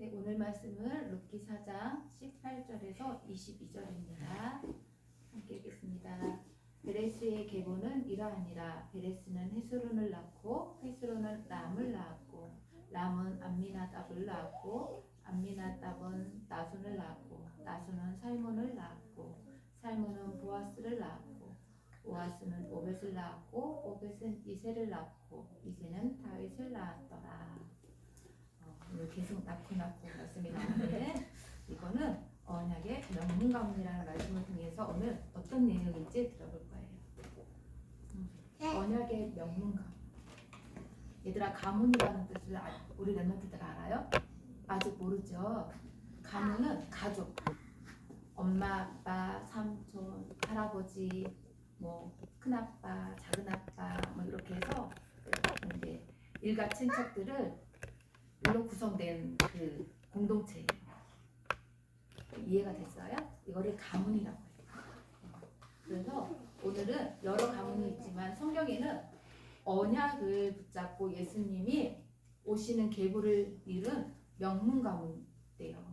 네, 오늘 말씀은 루키 4장 18절에서 22절입니다. 함께 읽겠습니다. 베레스의 계보는 이러하니라. 베레스는 헤스론을 낳고 헤스론은 람을 낳았고 람은 암미나답을 낳았고 암미나답은 나손을 낳았고 나손은 살몬을 낳았고 살몬은 보아스를 낳았고 보아스는 오벳을 낳았고 오벳은 이세를 낳고 이세는 다윗을 오늘 계속 낳고 낳고 말씀이 나오는데 이거는 언약의 명문 가문이라는 말씀을 통해서 오늘 어떤 내용인지 들어볼 거예요. 음, 언약의 명문 가문. 얘들아 가문이라는 뜻을 아- 우리 랩런트들 알아요? 아직 모르죠. 가문은 가족. 엄마, 아빠, 삼촌, 할아버지, 뭐 큰아빠, 작은아빠 뭐 이렇게 해서 이제 일가 친척들을 일로 구성된 그 공동체예요. 이해가 됐어요? 이거를 가문이라고 해요. 그래서 오늘은 여러 가문이 있지만 성경에는 언약을 붙잡고 예수님이 오시는 계보를 이룬 명문 가문이에요.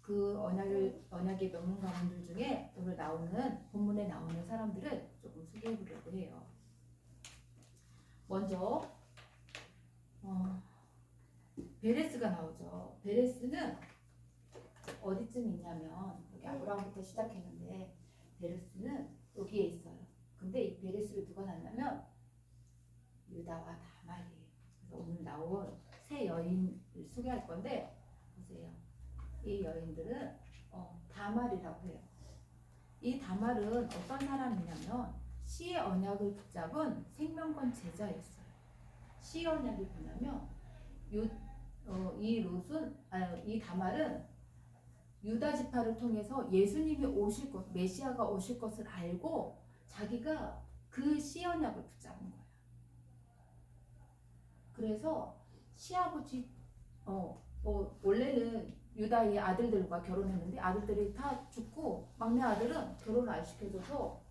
그 언약을 언약의 명문 가문들 중에 오늘 나오는 본문에 나오는 사람들을 조금 소개해 보려고 해요. 먼저 어, 베레스가 나오죠. 베레스는 어디쯤 있냐면 여기 아브라함부터 시작했는데 베레스는 여기에 있어요. 근데 이 베레스를 누가 낳냐면 유다와 다말이에요. 그래서 오늘 나온 세 여인을 소개할 건데 보세요. 이 여인들은 어, 다말이라고 해요. 이 다말은 어떤 사람이냐면 시의 언약을 붙잡은 생명권 제자였어요. 시 언약이 뭐냐면 유, 어, 이 롯은 아, 이 다말은 유다 지파를 통해서 예수님이 오실 것, 메시아가 오실 것을 알고 자기가 그 시언약을 붙잡은 거야. 그래서 시아버지 어, 어 원래는 유다의 아들들과 결혼했는데 아들들이 다 죽고 막내 아들은 결혼을 안 시켜줘서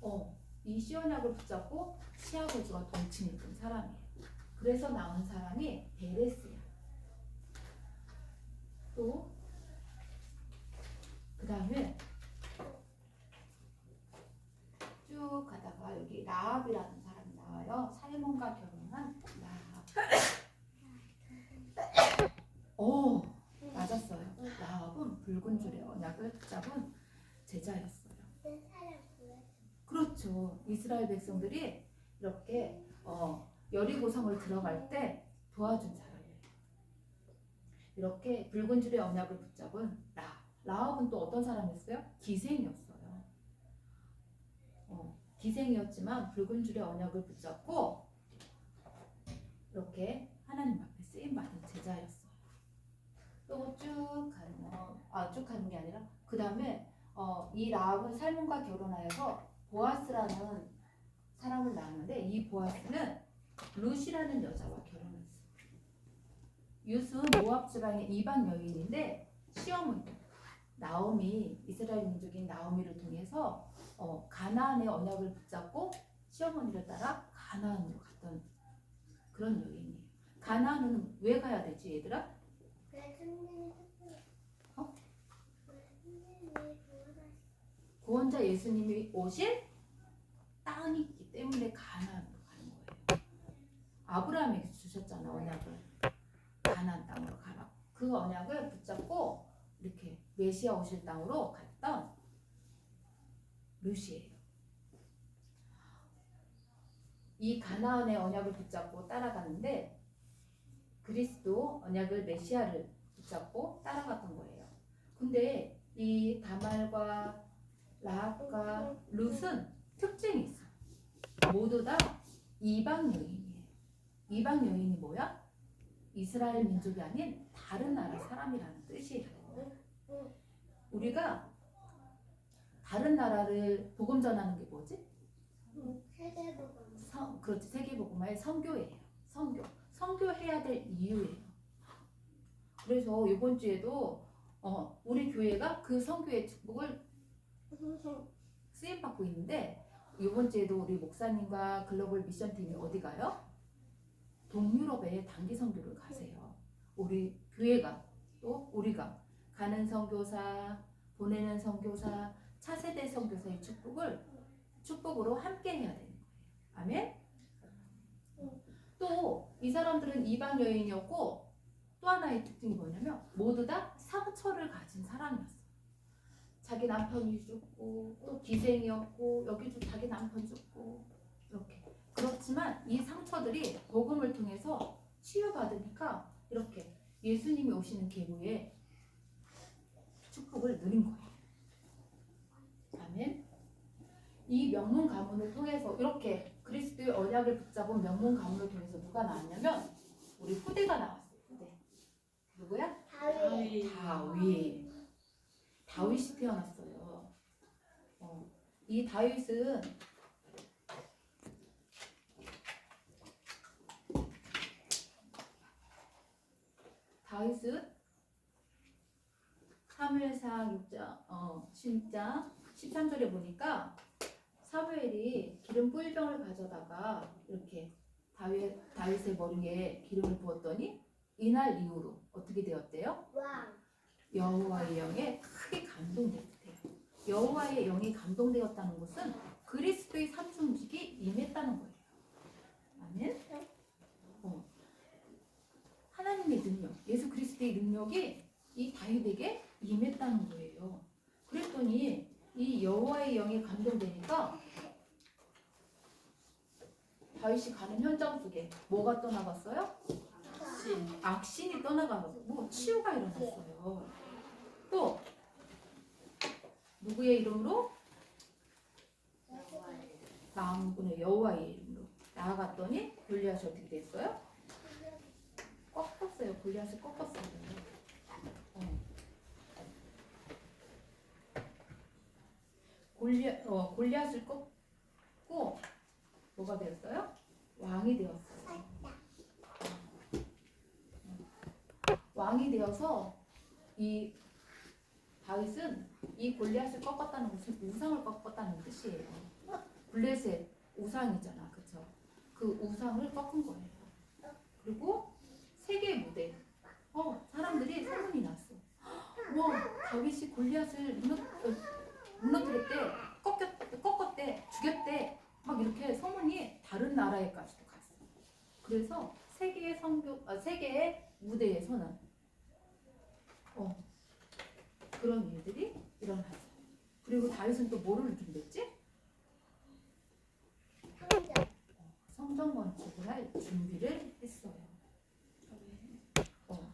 어, 이 시언약을 붙잡고 시아버지와 동침했던 사람이에요. 그래서 나온 사람이 베레스야. 또 그 다음에 쭉 가다가 여기 라합이라는 사람이 나와요. 살몬과 결혼한 라합. 오 맞았어요. 라합은 붉은 줄의 언약을 붙잡은 제자였어요. 그렇죠. 이스라엘 백성들이 이렇게 어, 여리고성을 들어갈 때 도와준 사람 이렇게 붉은 줄의 언약을 붙잡은 라. 라합은 또 어떤 사람이었어요? 기생이었어요. 어, 기생이었지만 붉은 줄의 언약을 붙잡고 이렇게 하나님 앞에 쓰임 받은 제자였어요. 또쭉 가는 아쭉 가는 게 아니라 그 다음에 어, 이 라합은 살몬과 결혼하여서 보아스라는 사람을 낳았는데 이 보아스는 루시라는 여자와 결혼했어요. 유스 모압 지방의 이방 여인인데 시어머니 나오미 이스라엘 민족인 나오미를 통해서 어, 가나안의 언약을 붙잡고 시어머니를 따라 가나안으로 갔던 그런 여인이에요. 가나안은 왜 가야 되지 얘들아? 어? 구원자 예수님이 오실 땅이 있기 때문에 가나안으로 가는 거예요. 아브라함에게 주셨잖아 언약을 가나안 땅으로 가라. 그 언약을 붙잡고 이렇게 메시아 오실 땅으로 갔던 루시예요. 이 가나안의 언약을 붙잡고 따라갔는데 그리스도 언약을 메시아를 붙잡고 따라갔던 거예요. 근데 이 다말과 라합과 룻은 특징이 있어. 모두 다 이방 여인이에요. 이방 여인이 뭐야? 이스라엘 민족이 아닌 다른 나라 사람이라는 뜻이에요. 우리가 다른 나라를 복음 전하는 게 뭐지? 성, 그렇지 세계복음화의 선교예요. 선교. 선교해야 될 이유예요. 그래서 이번 주에도 어, 우리 교회가 그 선교의 축복을 쓰임 받고 있는데 이번 주에도 우리 목사님과 글로벌 미션 팀이 어디 가요? 동유럽에 단기 선교를 가세요. 우리 교회가 가 는 선교사, 보내는 선교사, 차세대 선교사의 축복을 축복으로 함께 해야 되는 거예요. 아멘. 또 이 사람들은 이방 여인이었고 또 하나의 특징이 뭐냐면 모두 다 상처를 가진 사람이었어. 자기 남편이 죽고 또 기생이었고 여기도 자기 남편 죽고 이렇게 그렇지만 이 상처들이 복음을 통해서 치유받으니까 이렇게 예수님이 오시는 계보에 축 복을 누린 거예요. 아멘. 이 명문 가문을 통해서 이렇게 그리스도의 언약을 붙잡은 명문 가문을 통해서 누가 나왔냐면 우리 후대가 나왔어요. 후대. 누구야? 다윗. 다윗. 다윗이 태어났어요. 어, 이 다윗은 다윗은 사무엘상 6장 어 10장 13절에 보니까 사무엘이 기름 뿔병을 가져다가 이렇게 다윗 다윗의 머리에 기름을 부었더니 이날 이후로 어떻게 되었대요? 왕. 여호와의 영에 크게 감동되었대요. 여호와의 영이 감동되었다는 것은 그리스도의 삼중직이 임했다는 거예요. 아멘. 어. 하나님의 능력, 예수 그리스도의 능력이 이 다윗에게 임했다는 거예요. 그랬더니 이 여호와의 영이 감동되니까 다윗이 가는 현장 속에 뭐가 떠나갔어요? 신. 악신이 떠나가고 뭐 치유가 일어났어요. 또 누구의 이름으로? 망군의 여호와의 이름으로 나아갔더니 골리앗이 어떻게 됐어요? 꺾었어요. 골리앗을 꺾었어요. 어. 골리앗 어, 골리앗을 꺾고 뭐가 되었어요? 왕이 되었어요. 왕이 되어서 이 다윗은 이 골리앗을 꺾었다는 것은 우상을 꺾었다는 뜻이에요. 블레셋 우상이잖아, 그쵸? 그 우상을 꺾은 거예요. 그리고 세계 무대, 어 사람들이 소문이 났어. 와 다윗이 골리앗을 무너, 어, 무너뜨렸대, 꺾였, 꺾었대, 죽였대, 막 이렇게 소문이 다른 나라에까지도 갔어. 그래서 세계의 성교, 아, 세계의 무대에서는 어, 그런 일들이 일어나죠. 그리고 다윗은 또 뭐를 준비했지? 성전 건축을 할 준비를 했어요. 어.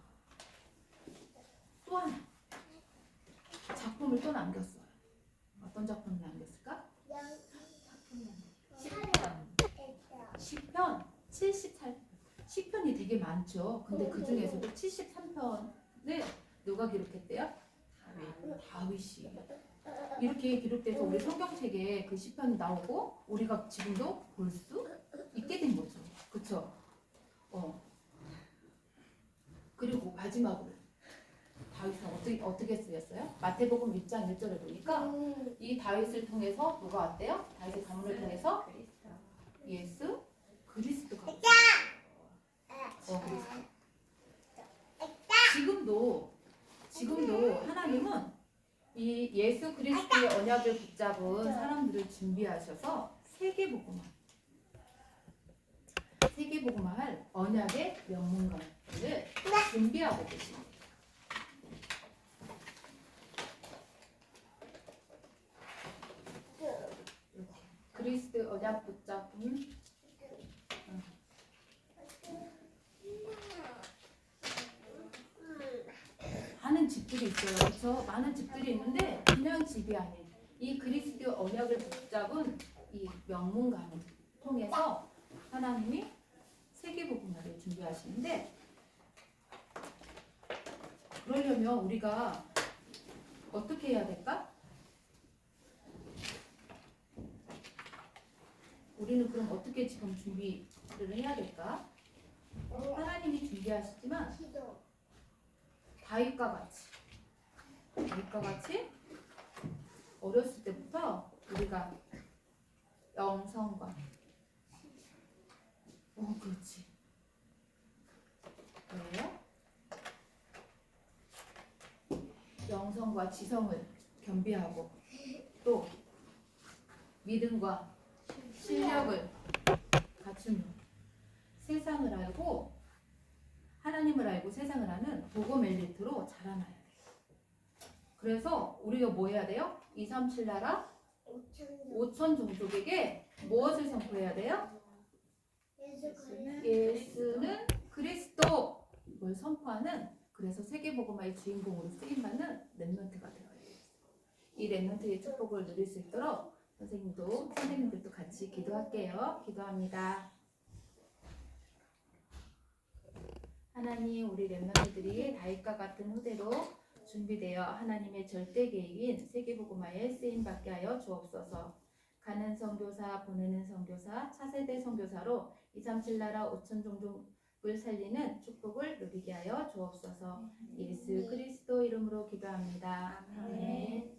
또 하나 작품을 또 남겼어요. 어떤 작품을 남겼을까? 시편 78. 시편이 되게 많죠. 근데 그 중에서도 73편을 누가 기록했대요? 다윗이. 이렇게 기록돼서 우리 성경책에 그 시편이 나오고 우리가 지금도 볼 수 있게 된 거죠. 그쵸? 어. 그리고 마지막으로 다윗은 어떻게, 어떻게 쓰였어요? 마태복음 6장 1절에 보니까 이 다윗을 통해서 누가 왔대요? 다윗의 가문을 통해서 예수 그리스도가 왔어요. 어, 그리스도. 지금도 지금도 하나님은 이 예수 그리스도의 언약을 붙잡은 사람들을 준비하셔서 세계 복음화 세계 복음화할 언약의 명문가들을 준비하고 계십니다. 그리스도 언약 붙잡은 많은 집들이 있어요. 그렇죠? 많은 집들이 있는데 그냥 집이 아닌 이 그리스도 언약을 붙잡은 이 명문가를 통해서 하나님이 세계 복음화를 준비하시는데 그러려면 우리가 어떻게 해야 될까? 우리는 그럼 어떻게 지금 준비를 해야 될까? 하나님이 준비하시지만 다윗과 같이 다윗과 같이 어렸을 때부터 우리가 영성과 어 그렇지 왜요? 영성과 지성을 겸비하고 또 믿음과 실력을 갖춘 세상을 알고 하나님을 알고 세상을 아는 복음 엘리트로 자라나야 돼요. 그래서 우리가 뭐 해야 돼요? 2, 3, 7 나라 5천 종족에게 무엇을 선포해야 돼요? 예수는 그리스도 뭘 선포하는 그래서 세계복음화의 주인공으로 쓰임받는 랩런트가 되어야 돼요. 이 랩런트의 축복을 누릴 수 있도록 선생님도 선생님들도 같이 기도할게요. 기도합니다. 하나님 우리 랩런트들이 다윗과 같은 후대로 준비되어 하나님의 절대 계획인 세계복음화에 쓰임받게 하여 주옵소서. 가는 선교사, 보내는 선교사, 차세대 선교사로 237 나라 5천 종족을 살리는 축복을 누리게 하여 주옵소서. 예수 그리스도 이름으로 기도합니다. 아멘.